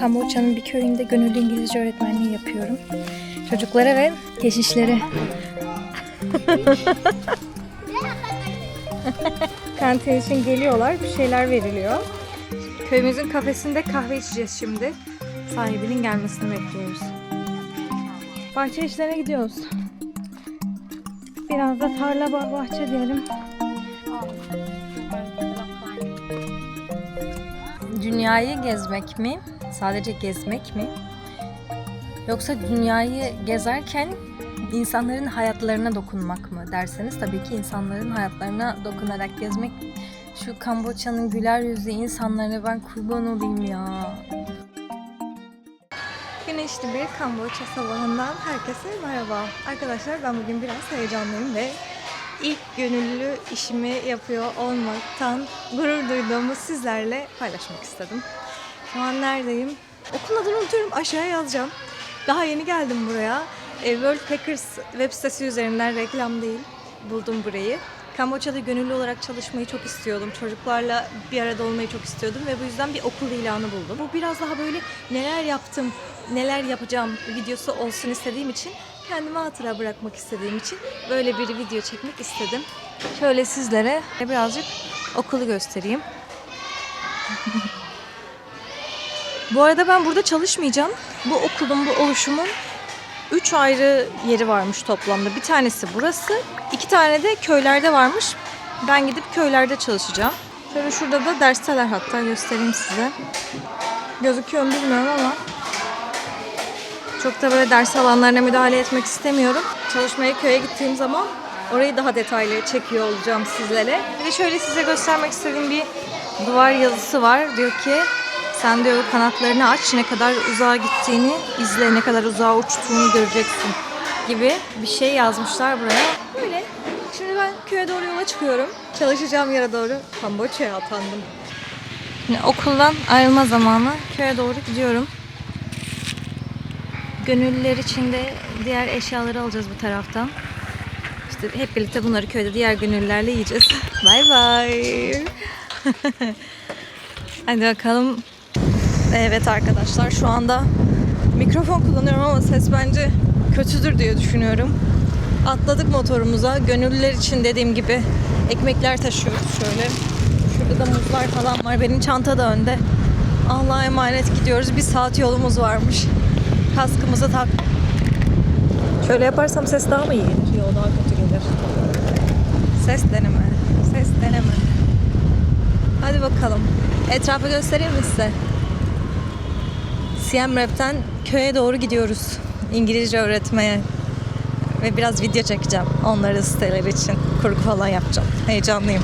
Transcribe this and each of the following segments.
Kamboçya'nın bir köyünde gönüllü İngilizce öğretmenliği yapıyorum. Çocuklara ve keşişlere. Kantin için geliyorlar, bir şeyler veriliyor. Köyümüzün kafesinde kahve içeceğiz şimdi. Sahibinin gelmesini bekliyoruz. Bahçe işlerine gidiyoruz. Biraz da tarla bah- bahçe diyelim. Dünyayı gezmek mi? Sadece gezmek mi? Yoksa dünyayı gezerken insanların hayatlarına dokunmak mı derseniz tabii ki insanların hayatlarına dokunarak gezmek. Şu Kamboçya'nın güler yüzlü insanlarına ben kurban olayım ya. Güneşli bir Kamboçya sabahından herkese merhaba. Arkadaşlar ben bugün biraz heyecanlıyım ve ilk gönüllü işimi yapıyor olmaktan gurur duyduğumu sizlerle paylaşmak istedim. Şu an neredeyim? Okulun adını unutuyorum aşağıya yazacağım. Daha yeni geldim buraya. E, World Packers web sitesi üzerinden reklam değil buldum burayı. Kamboçya'da gönüllü olarak çalışmayı çok istiyordum. Çocuklarla bir arada olmayı çok istiyordum ve bu yüzden bir okul ilanı buldum. Bu biraz daha böyle neler yaptım, neler yapacağım videosu olsun istediğim için kendime hatıra bırakmak istediğim için böyle bir video çekmek istedim. Şöyle sizlere birazcık okulu göstereyim. bu arada ben burada çalışmayacağım. Bu okulun, bu oluşumun üç ayrı yeri varmış toplamda. Bir tanesi burası, iki tane de köylerde varmış. Ben gidip köylerde çalışacağım. Şöyle şurada da dersler hatta göstereyim size. Gözüküyor mu bilmiyorum ama çok da böyle ders alanlarına müdahale etmek istemiyorum. Çalışmaya köye gittiğim zaman orayı daha detaylı çekiyor olacağım sizlere. Bir de şöyle size göstermek istediğim bir duvar yazısı var. Diyor ki sen diyor kanatlarını aç ne kadar uzağa gittiğini izle ne kadar uzağa uçtuğunu göreceksin gibi bir şey yazmışlar buraya. Böyle. Şimdi ben köye doğru yola çıkıyorum. Çalışacağım yere doğru Kamboçya'ya atandım. Şimdi okuldan ayrılma zamanı köye doğru gidiyorum. Gönüllüler için de diğer eşyaları alacağız bu taraftan. İşte hep birlikte bunları köyde diğer gönüllülerle yiyeceğiz. Bay bay. Hadi bakalım. Evet arkadaşlar şu anda mikrofon kullanıyorum ama ses bence kötüdür diye düşünüyorum. Atladık motorumuza. Gönüllüler için dediğim gibi ekmekler taşıyoruz şöyle. Şurada da muzlar falan var. Benim çanta da önde. Allah'a emanet gidiyoruz. Bir saat yolumuz varmış. Kaskımızı tak. Şöyle yaparsam ses daha mı iyi gelir? Yok daha kötü gelir. Ses deneme. Ses deneme. Hadi bakalım. Etrafı göstereyim mi size? Siem Reap'ten köye doğru gidiyoruz. İngilizce öğretmeye. Ve biraz video çekeceğim. Onları siteler için. Kurgu falan yapacağım. Heyecanlıyım.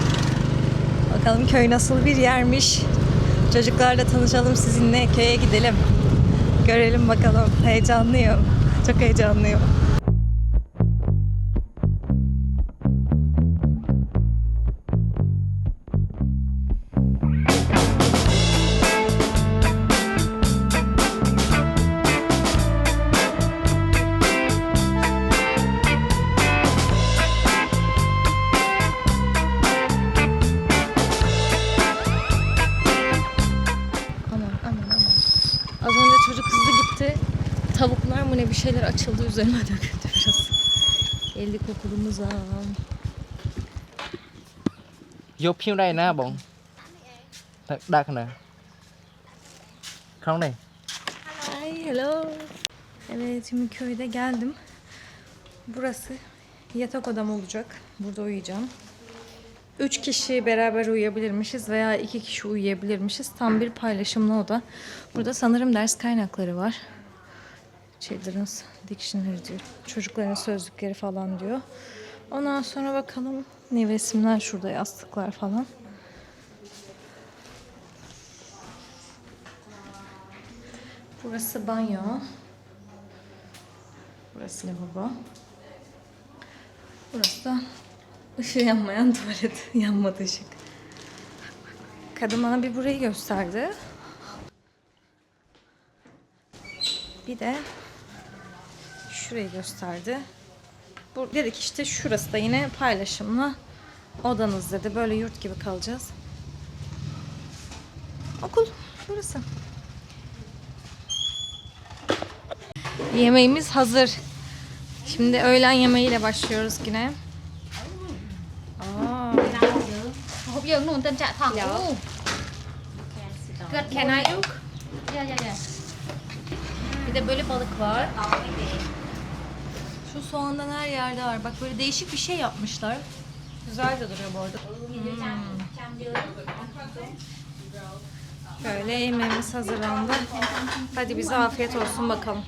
Bakalım köy nasıl bir yermiş. Çocuklarla tanışalım sizinle. Köye gidelim. Görelim bakalım. Heyecanlıyım. Çok heyecanlıyım. üzerime döküldü biraz. Elli kokulumuz al. Vô phim đây nè bọn Đặt, đặt nè Không này Hi, hello Evet şimdi köyde geldim Burası yatak odam olacak Burada uyuyacağım 3 kişi beraber uyuyabilirmişiz veya 2 kişi uyuyabilirmişiz. Tam bir paylaşımlı oda. Burada sanırım ders kaynakları var. Children's Dictionary diyor. Çocukların sözlükleri falan diyor. Ondan sonra bakalım ne resimler şurada yastıklar falan. Burası banyo. Burası lavabo. Burası da ışığı yanmayan tuvalet. Yanmadı ışık. Kadın bana bir burayı gösterdi. Bir de şurayı gösterdi. Bu, dedik işte şurası da yine paylaşımlı odanız dedi. Böyle yurt gibi kalacağız. Okul burası. Yemeğimiz hazır. Şimdi öğlen yemeğiyle başlıyoruz yine. Aa, hộp dương luôn tên trạ thẳng Good can I Bir de böyle balık var. Şu soğandan her yerde var. Bak böyle değişik bir şey yapmışlar. Güzel de duruyor bu arada. Böyle yemeğimiz hazırlandı. Hadi bize afiyet olsun bakalım.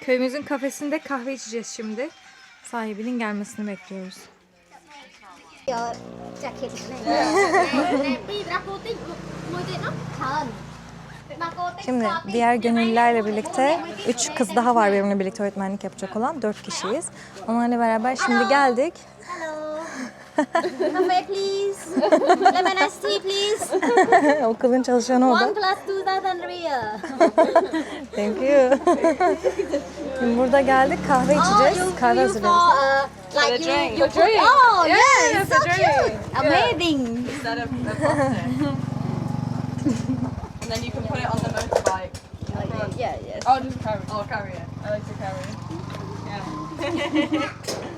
Köyümüzün kafesinde kahve içeceğiz şimdi. Sahibinin gelmesini bekliyoruz. Şimdi diğer gönüllülerle birlikte üç kız daha var benimle birlikte öğretmenlik yapacak olan dört kişiyiz. Onlarla beraber şimdi geldik. Cafe please Lemon iced tea please Okulun çalışanı o One da. plus two thousand real Thank you. Şimdi burada geldik kahve Oh, içeceğiz. you, Kahve you hazırlıyoruz. for uh, like you, you put, oh yeah, so cute amazing and then you can put it on the motorbike. yeah yeah Oh, just carry. Oh, carry it. I like to carry. Yeah.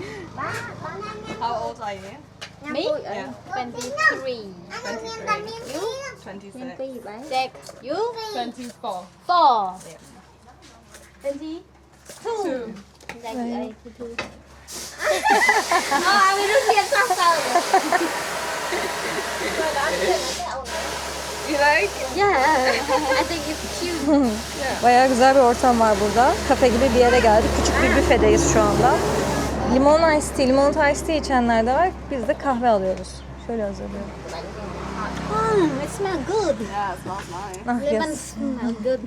How old are you? me Yeah. 23 23. 26. Jack you 24. four twenty two Two. Dạ chị ơi, thứ thư. Ờ, mình rất hiền sao sao? You like? Yeah, I think it's cute. Bayağı güzel bir ortam var burada. Kafe gibi bir yere geldik. Küçük bir büfedeyiz şu anda. Limon ice tea, limonata ice tea içenler de var. Biz de kahve alıyoruz. Şöyle hazırlıyorum. Mm, it smells good. Yeah, it smells nice. Ah, Lemon yes. smells good.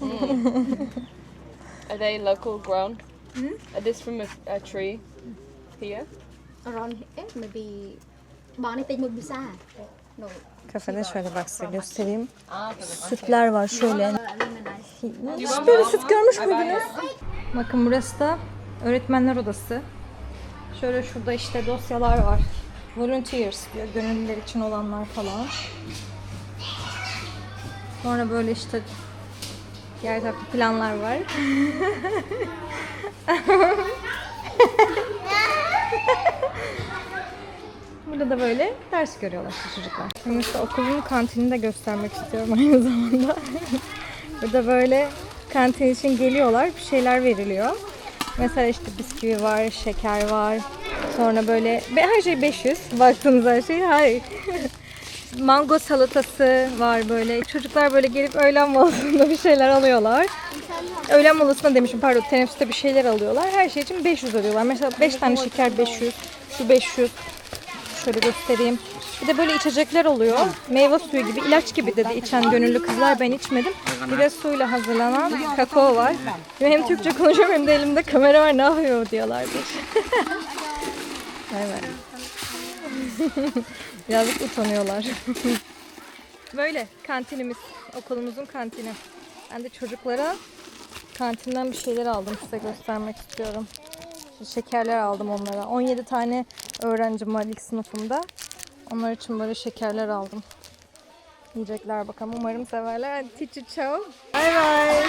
Are they local grown? Are this from a, a tree here? Around here, maybe bán it một bisa. No. Kafede şöyle bak size göstereyim. Sütler var şöyle. Hiç böyle süt görmüş müydünüz? Bakın burası da öğretmenler odası. Şöyle şurada işte dosyalar var. Volunteers diyor, gönüllüler için olanlar falan. Sonra böyle işte diğer tarafta planlar var. Burada da böyle ders görüyorlar çocuklar. Şimdi işte okulun kantinini de göstermek istiyorum aynı zamanda. Burada böyle kantin için geliyorlar, bir şeyler veriliyor. Mesela işte bisküvi var, şeker var. Sonra böyle her şey 500. Baktığınız her şey hayır. Mango salatası var böyle. Çocuklar böyle gelip öğlen molasında bir şeyler alıyorlar. Öğlen molasında demişim pardon teneffüste bir şeyler alıyorlar. Her şey için 500 alıyorlar. Mesela 5 tane şeker 500, şu 500. Şöyle göstereyim. Bir de böyle içecekler oluyor. Meyve suyu gibi, ilaç gibi dedi içen gönüllü kızlar. Ben içmedim. Bir de suyla hazırlanan kakao var. Hem Türkçe konuşuyorum hem de elimde kamera var. Ne yapıyor diyorlardı. evet. Birazcık utanıyorlar. Böyle kantinimiz. Okulumuzun kantini. Ben de çocuklara kantinden bir şeyler aldım. Size göstermek istiyorum. Şekerler aldım onlara. 17 tane öğrencim var ilk sınıfımda. Onlar için böyle şekerler aldım. Yiyecekler bakalım. Umarım severler. Hadi teacher ciao. Bye bye.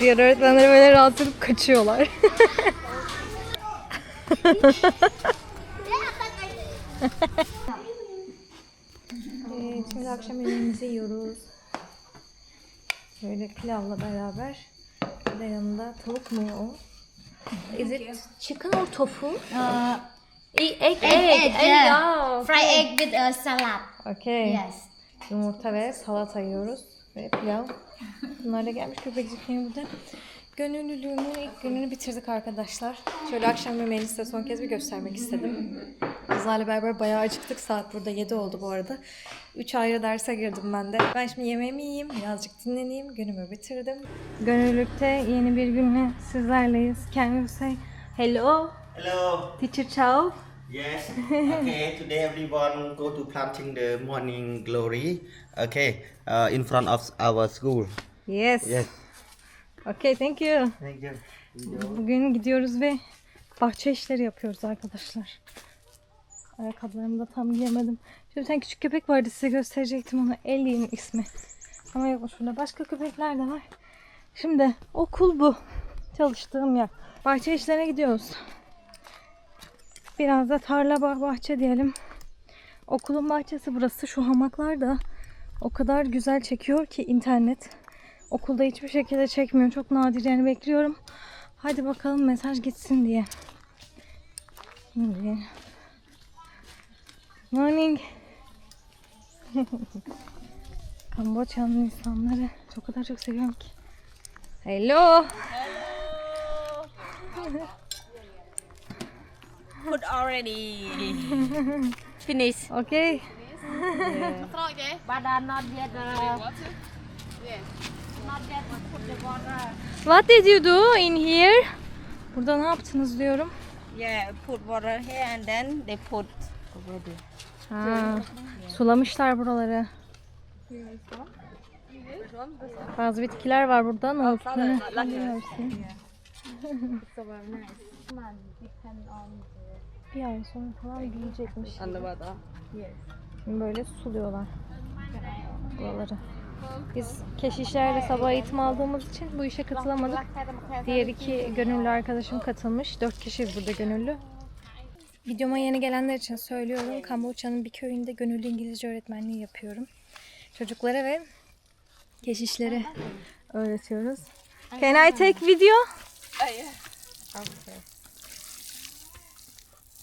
Diğer öğretmenleri böyle rahatsız edip kaçıyorlar. Evet, şimdi akşam yemeğimizi yiyoruz. Böyle pilavla beraber. Bir de yanında tavuk mu o? Is it chicken or tofu? Uh, egg, egg, egg, yeah. yeah. fried egg with a salad. Okay. Yes. Yumurta ve salata yiyoruz. Ve pilav. Bunlar da gelmiş köpekçiklerin burada. Gönüllülüğümün ilk gününü bitirdik arkadaşlar. Şöyle akşam yemeğini size son kez bir göstermek istedim. Kızlarla beraber bayağı acıktık. Saat burada 7 oldu bu arada. 3 ayrı derse girdim ben de. Ben şimdi yemeğimi yiyeyim, birazcık dinleneyim. Günümü bitirdim. Gönüllülükte yeni bir günle sizlerleyiz. Can you say hello? Hello. Teacher Chow. Yes. Okay. Today everyone go to planting the morning glory. Okay. Uh, in front of our school. Yes. Yes. Okay, thank you. Thank you. Bugün gidiyoruz ve bahçe işleri yapıyoruz arkadaşlar. Ayakkabılarımı da tam giyemedim. Şöyle bir tane küçük köpek vardı size gösterecektim onu. Ellie'nin ismi. Ama yok şurada başka köpekler de var. Şimdi okul bu. Çalıştığım yer. Bahçe işlerine gidiyoruz. Biraz da tarla bah- bahçe diyelim. Okulun bahçesi burası. Şu hamaklar da o kadar güzel çekiyor ki internet. Okulda hiçbir şekilde çekmiyor. Çok nadir yani bekliyorum. Hadi bakalım mesaj gitsin diye. Şimdi. Morning. Kamboçya'nın insanları çok kadar çok seviyorum ki. Hello. Food already. Finish. Okay. But uh, not yet. Uh, not What did you do in here? Burada ne yaptınız diyorum. Yeah, put water here and then they put already. Ha, sulamışlar buraları. Bazı bitkiler var burada. Nohutları. Biliyorsun. Bir ay sonra falan büyüyecekmiş. Böyle suluyorlar buraları. Biz keşişlerle sabah eğitim aldığımız için bu işe katılamadık. Diğer iki gönüllü arkadaşım katılmış. Dört kişiyiz burada gönüllü. Videoma yeni gelenler için söylüyorum. Kamboçya'nın bir köyünde gönüllü İngilizce öğretmenliği yapıyorum. Çocuklara ve keşişlere öğretiyoruz. Can I take video? Okay.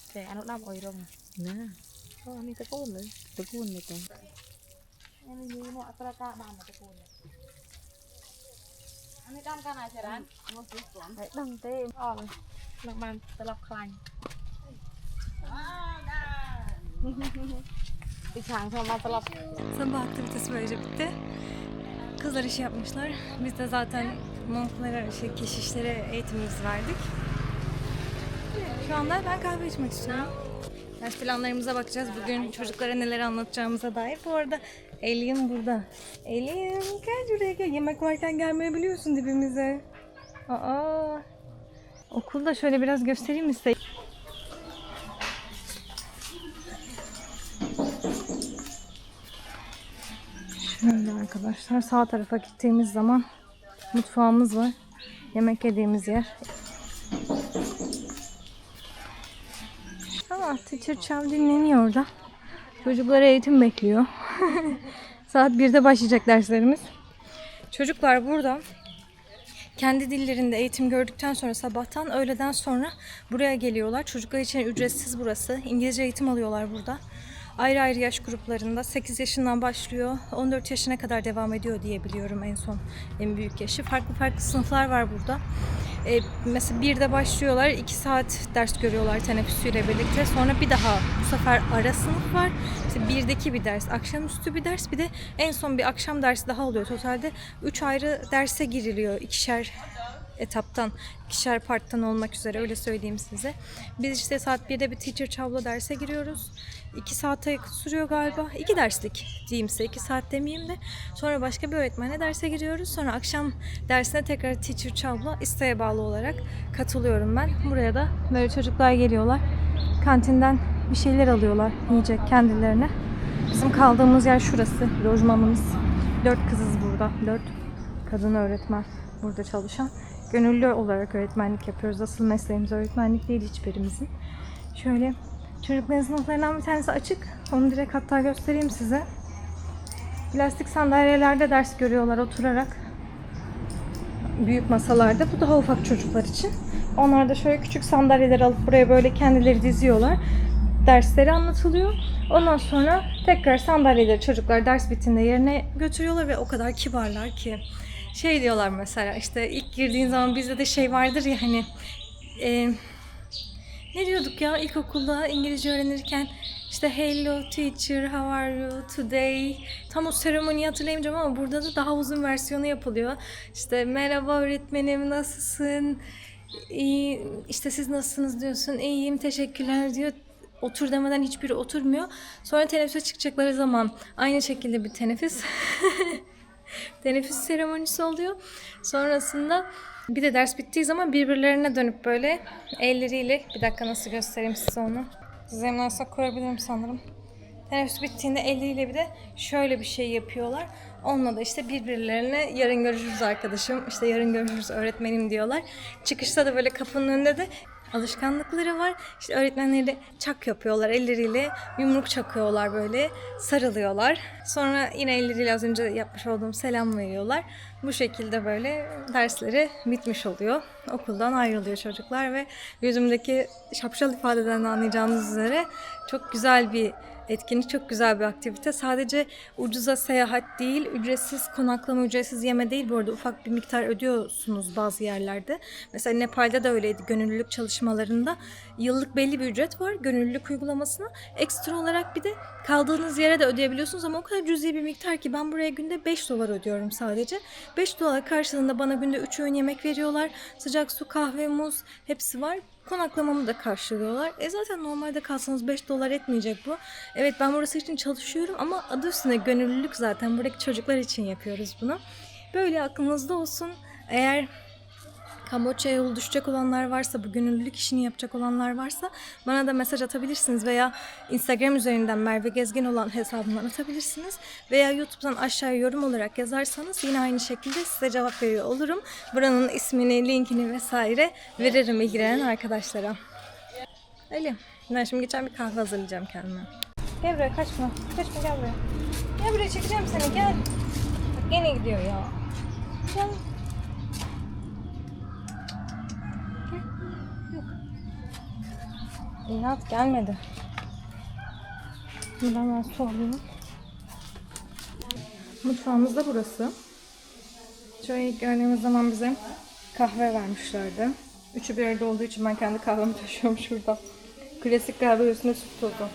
Okay, ano na ko irong. Na. Oh, ni ta ko le. Ta ko ni ta. Ani ni mo atra ka ba mo ta ko. Ani dam ka na seran. Mo su ko. Ai dam te on. Lak man ta lak klan. อีกทางชอบมาตลอด Sabah aktivitesi böylece bitti. Kızlar iş yapmışlar. Biz de zaten monklara, şey, keşişlere eğitimimizi verdik. Şu anda ben kahve içmek istiyorum. Ders planlarımıza bakacağız. Bugün çocuklara neler anlatacağımıza dair. Bu arada Elin burada. Elin gel şuraya gel. Yemek varken gelmeyebiliyorsun dibimize. Aa. Okulda şöyle biraz göstereyim mi size? Şöyle arkadaşlar sağ tarafa gittiğimiz zaman mutfağımız var. Yemek yediğimiz yer. Teacher Chow dinleniyor orada. Çocuklara eğitim bekliyor. Saat 1'de başlayacak derslerimiz. Çocuklar burada kendi dillerinde eğitim gördükten sonra sabahtan öğleden sonra buraya geliyorlar. Çocuklar için ücretsiz burası. İngilizce eğitim alıyorlar burada. Ayrı ayrı yaş gruplarında 8 yaşından başlıyor. 14 yaşına kadar devam ediyor diye biliyorum en son en büyük yaşı. Farklı farklı sınıflar var burada. Ee, mesela bir de başlıyorlar. 2 saat ders görüyorlar teneffüsüyle birlikte. Sonra bir daha bu sefer ara sınıf var. İşte birdeki bir ders, akşamüstü bir ders, bir de en son bir akşam dersi daha oluyor. Totalde 3 ayrı derse giriliyor. ikişer etaptan, ikişer parttan olmak üzere öyle söyleyeyim size. Biz işte saat 1'de bir teacher çavla derse giriyoruz. 2 saate yakın sürüyor galiba. 2 derslik diyeyim size. 2 saat demeyeyim de. Sonra başka bir öğretmenle derse giriyoruz. Sonra akşam dersine tekrar teacher çavla isteğe bağlı olarak katılıyorum ben. Buraya da böyle çocuklar geliyorlar. Kantinden bir şeyler alıyorlar yiyecek kendilerine. Bizim kaldığımız yer şurası. Lojmanımız. Dört kızız burada. Dört kadın öğretmen burada çalışan. Gönüllü olarak öğretmenlik yapıyoruz. Asıl mesleğimiz öğretmenlik değil hiçbirimizin. Şöyle çocukların sınıflarından bir tanesi açık. Onu direkt hatta göstereyim size. Plastik sandalyelerde ders görüyorlar oturarak. Büyük masalarda. Bu daha ufak çocuklar için. Onlar da şöyle küçük sandalyeler alıp buraya böyle kendileri diziyorlar. Dersleri anlatılıyor. Ondan sonra tekrar sandalyeleri çocuklar ders bittiğinde yerine götürüyorlar ve o kadar kibarlar ki. Şey diyorlar mesela işte ilk girdiğin zaman bizde de şey vardır ya hani e, ne diyorduk ya ilkokulda İngilizce öğrenirken işte hello teacher how are you today tam o seremoniyi hatırlayamayacağım ama burada da daha uzun versiyonu yapılıyor. İşte merhaba öğretmenim nasılsın? İyi, işte siz nasılsınız diyorsun. İyiyim teşekkürler diyor. otur demeden hiçbiri oturmuyor. Sonra teneffüse çıkacakları zaman aynı şekilde bir teneffüs teneffüs seremonisi oluyor. Sonrasında bir de ders bittiği zaman birbirlerine dönüp böyle elleriyle bir dakika nasıl göstereyim size onu. Zemlense koyabilirim sanırım. Teneffüs bittiğinde elleriyle bir de şöyle bir şey yapıyorlar. Onunla da işte birbirlerine yarın görüşürüz arkadaşım, işte yarın görüşürüz öğretmenim diyorlar. Çıkışta da böyle kapının önünde de alışkanlıkları var. İşte öğretmenleri çak yapıyorlar elleriyle, yumruk çakıyorlar böyle, sarılıyorlar. Sonra yine elleriyle az önce yapmış olduğum selam veriyorlar. Bu şekilde böyle dersleri bitmiş oluyor. Okuldan ayrılıyor çocuklar ve yüzümdeki şapşal ifadeden de anlayacağınız üzere çok güzel bir etkinlik, çok güzel bir aktivite. Sadece ucuza seyahat değil, ücretsiz konaklama, ücretsiz yeme değil. Bu arada ufak bir miktar ödüyorsunuz bazı yerlerde. Mesela Nepal'de de öyleydi. Gönüllülük çalışmalarında yıllık belli bir ücret var gönüllülük uygulamasına. Ekstra olarak bir de kaldığınız yere de ödeyebiliyorsunuz ama o kadar cüzi bir miktar ki ben buraya günde 5 dolar ödüyorum sadece. 5 dolar karşılığında bana günde 3 öğün yemek veriyorlar. Sıcak su, kahve, muz hepsi var. Konaklamamı da karşılıyorlar. E zaten normalde kalsanız 5 dolar etmeyecek bu. Evet ben burası için çalışıyorum ama adı üstünde gönüllülük zaten. Buradaki çocuklar için yapıyoruz bunu. Böyle aklınızda olsun. Eğer Kamboçya'ya yol düşecek olanlar varsa, bu gönüllülük işini yapacak olanlar varsa bana da mesaj atabilirsiniz veya Instagram üzerinden Merve Gezgin olan hesabımdan atabilirsiniz veya YouTube'dan aşağıya yorum olarak yazarsanız yine aynı şekilde size cevap veriyor olurum. Buranın ismini, linkini vesaire veririm ilgilenen arkadaşlara. Öyle. Ben şimdi geçen bir kahve hazırlayacağım kendime. Gel buraya kaçma. Kaçma gel buraya. Gel buraya çekeceğim seni gel. Bak gene gidiyor ya. Gel. İnat gelmedi. Şimdi hemen su. Mutfağımız da burası. Şöyle ilk gördüğümüz zaman bize kahve vermişlerdi. Üçü bir arada olduğu için ben kendi kahvemi taşıyorum şurada. Klasik kahve üstüne süt tozu.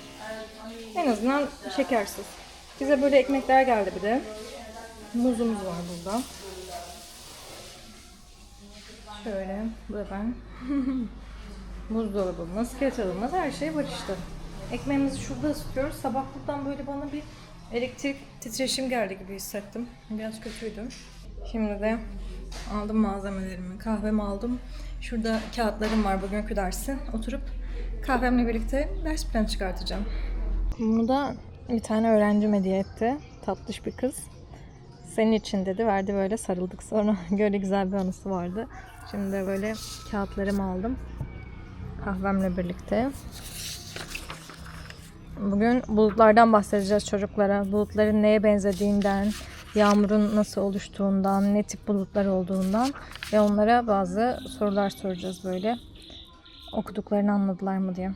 En azından şekersiz. Bize böyle ekmekler geldi bir de. Muzumuz var burada. Şöyle, bu da ben. Buzdolabımız, kettle'ımız her şey var işte. Ekmeğimizi şurada ısıtıyoruz. Sabah buradan böyle bana bir elektrik titreşim geldi gibi hissettim. Biraz kötüydü. Şimdi de aldım malzemelerimi, kahvemi aldım. Şurada kağıtlarım var bugünkü dersi. Oturup kahvemle birlikte ders planı çıkartacağım. Bunu da bir tane öğrencim hediye etti. Tatlış bir kız. Senin için dedi. Verdi böyle sarıldık sonra. Böyle güzel bir anısı vardı. Şimdi de böyle kağıtlarımı aldım kahvemle birlikte. Bugün bulutlardan bahsedeceğiz çocuklara. Bulutların neye benzediğinden, yağmurun nasıl oluştuğundan, ne tip bulutlar olduğundan ve onlara bazı sorular soracağız böyle. Okuduklarını anladılar mı diye.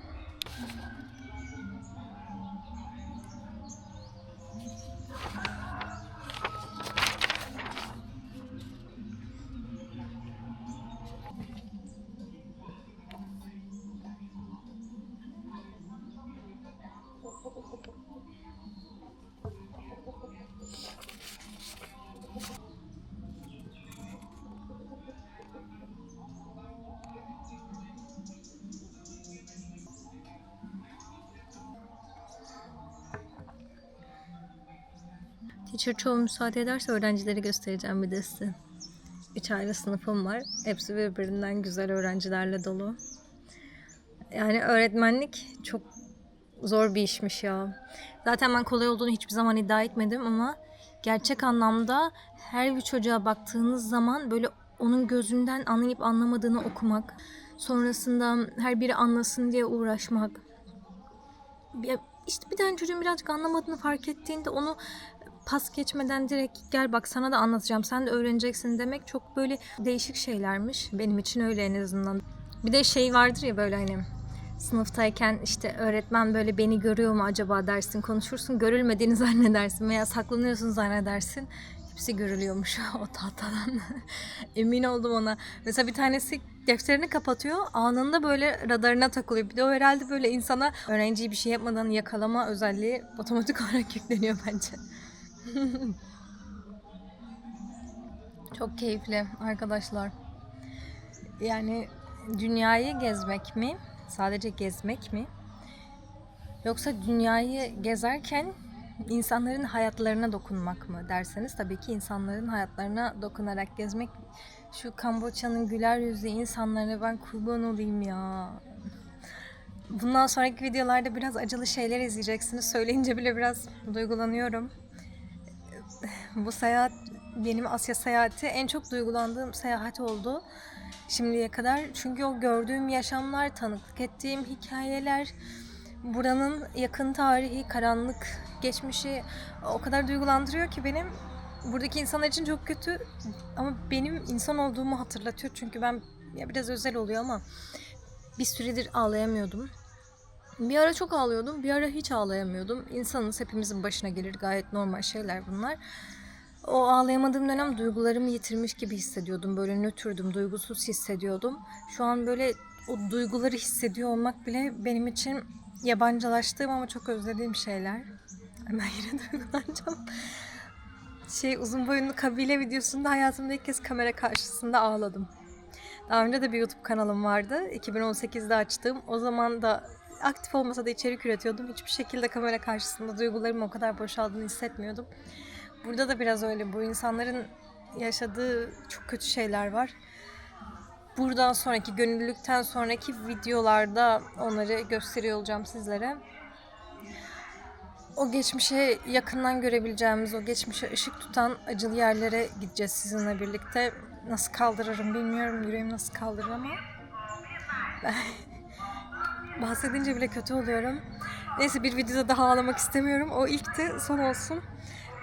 Çoğu müsaade ederse öğrencileri göstereceğim bir de size. Üç ayrı sınıfım var. Hepsi birbirinden güzel öğrencilerle dolu. Yani öğretmenlik çok zor bir işmiş ya. Zaten ben kolay olduğunu hiçbir zaman iddia etmedim ama gerçek anlamda her bir çocuğa baktığınız zaman böyle onun gözünden anlayıp anlamadığını okumak, sonrasında her biri anlasın diye uğraşmak. Ya işte bir tane çocuğun birazcık anlamadığını fark ettiğinde onu pas geçmeden direkt gel bak sana da anlatacağım sen de öğreneceksin demek çok böyle değişik şeylermiş. Benim için öyle en azından. Bir de şey vardır ya böyle hani sınıftayken işte öğretmen böyle beni görüyor mu acaba dersin konuşursun görülmediğini zannedersin veya saklanıyorsun zannedersin. Hepsi görülüyormuş o tahtadan. Emin oldum ona. Mesela bir tanesi defterini kapatıyor. Anında böyle radarına takılıyor. Bir de o herhalde böyle insana öğrenciyi bir şey yapmadan yakalama özelliği otomatik olarak yükleniyor bence. Çok keyifli arkadaşlar. Yani dünyayı gezmek mi? Sadece gezmek mi? Yoksa dünyayı gezerken insanların hayatlarına dokunmak mı derseniz tabii ki insanların hayatlarına dokunarak gezmek. Şu Kamboçya'nın güler yüzlü insanlarına ben kurban olayım ya. Bundan sonraki videolarda biraz acılı şeyler izleyeceksiniz. Söyleyince bile biraz duygulanıyorum. Bu seyahat benim Asya seyahati en çok duygulandığım seyahat oldu şimdiye kadar. Çünkü o gördüğüm yaşamlar, tanıklık ettiğim hikayeler, buranın yakın tarihi, karanlık geçmişi o kadar duygulandırıyor ki benim buradaki insanlar için çok kötü ama benim insan olduğumu hatırlatıyor. Çünkü ben ya biraz özel oluyor ama bir süredir ağlayamıyordum. Bir ara çok ağlıyordum, bir ara hiç ağlayamıyordum. İnsanız hepimizin başına gelir gayet normal şeyler bunlar. O ağlayamadığım dönem duygularımı yitirmiş gibi hissediyordum. Böyle nötrdüm, duygusuz hissediyordum. Şu an böyle o duyguları hissediyor olmak bile benim için yabancılaştığım ama çok özlediğim şeyler. Hemen yine duygulanacağım. Şey uzun boyunlu kabile videosunda hayatımda ilk kez kamera karşısında ağladım. Daha önce de bir YouTube kanalım vardı. 2018'de açtığım. O zaman da aktif olmasa da içerik üretiyordum. Hiçbir şekilde kamera karşısında duygularımın o kadar boşaldığını hissetmiyordum. Burada da biraz öyle. Bu insanların yaşadığı çok kötü şeyler var. Buradan sonraki, gönüllülükten sonraki videolarda onları gösteriyor olacağım sizlere. O geçmişe yakından görebileceğimiz, o geçmişe ışık tutan acılı yerlere gideceğiz sizinle birlikte. Nasıl kaldırırım bilmiyorum, yüreğim nasıl kaldırır ama bahsedince bile kötü oluyorum. Neyse bir videoda daha ağlamak istemiyorum. O ilkti, son olsun.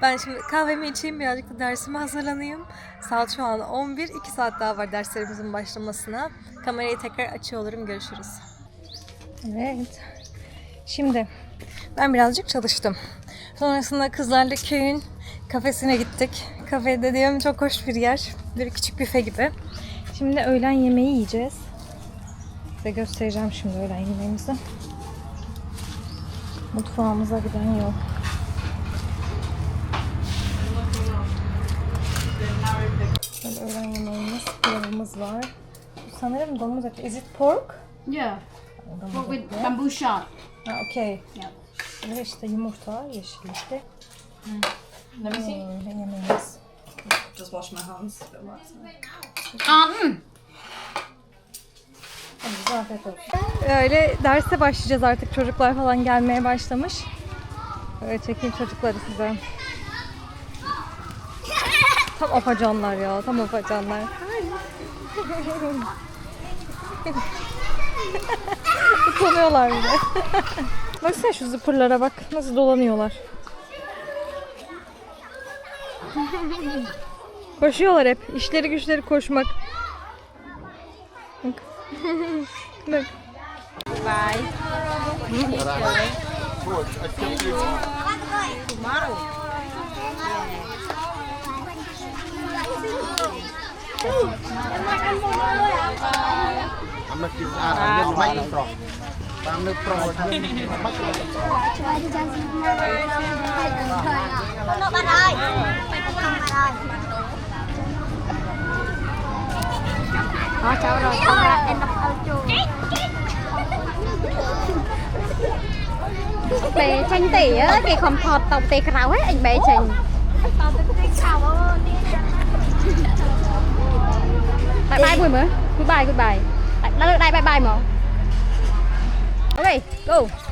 Ben şimdi kahvemi içeyim, birazcık da dersime hazırlanayım. Saat şu an 11, 2 saat daha var derslerimizin başlamasına. Kamerayı tekrar açıyor olurum, görüşürüz. Evet. Şimdi ben birazcık çalıştım. Sonrasında kızlarla köyün kafesine gittik. Kafe dediğim çok hoş bir yer. Bir küçük büfe gibi. Şimdi öğlen yemeği yiyeceğiz. Size göstereceğim şimdi öğlen yemeğimizi. Mutfağımıza giden yol. Böyle öğlen yemeğimiz, pilavımız var. Bu Sanırım domuz eti. Is it pork? Yeah. Domuz Pork eti. with bamboo shot. Ha, okey. Yeah. Ve işte yumurta, yeşillikli. Let me see. Böyle yemeğimiz. Just wash my hands. Um, Hadi bize Öyle derse başlayacağız artık. Çocuklar falan gelmeye başlamış. Böyle çekeyim çocukları size. Tam afacanlar ya. Tam afacanlar. Utanıyorlar bir de. Baksana şu zıpırlara bak. Nasıl dolanıyorlar. Koşuyorlar hep. İşleri güçleri koşmak. Mực Vai Tomorrow Amat kita ada rumah ini pro. Bang pro. Cuma di jangan. Kalau barai, kalau barai. Có cháu rồi, ra em đọc. Bé tranh tỉ á, cái khom thọt tổng tê khảo hết anh bé tranh. Bye bye Mùi mới. Goodbye, goodbye. Đã được đây bye bye mà. ok go.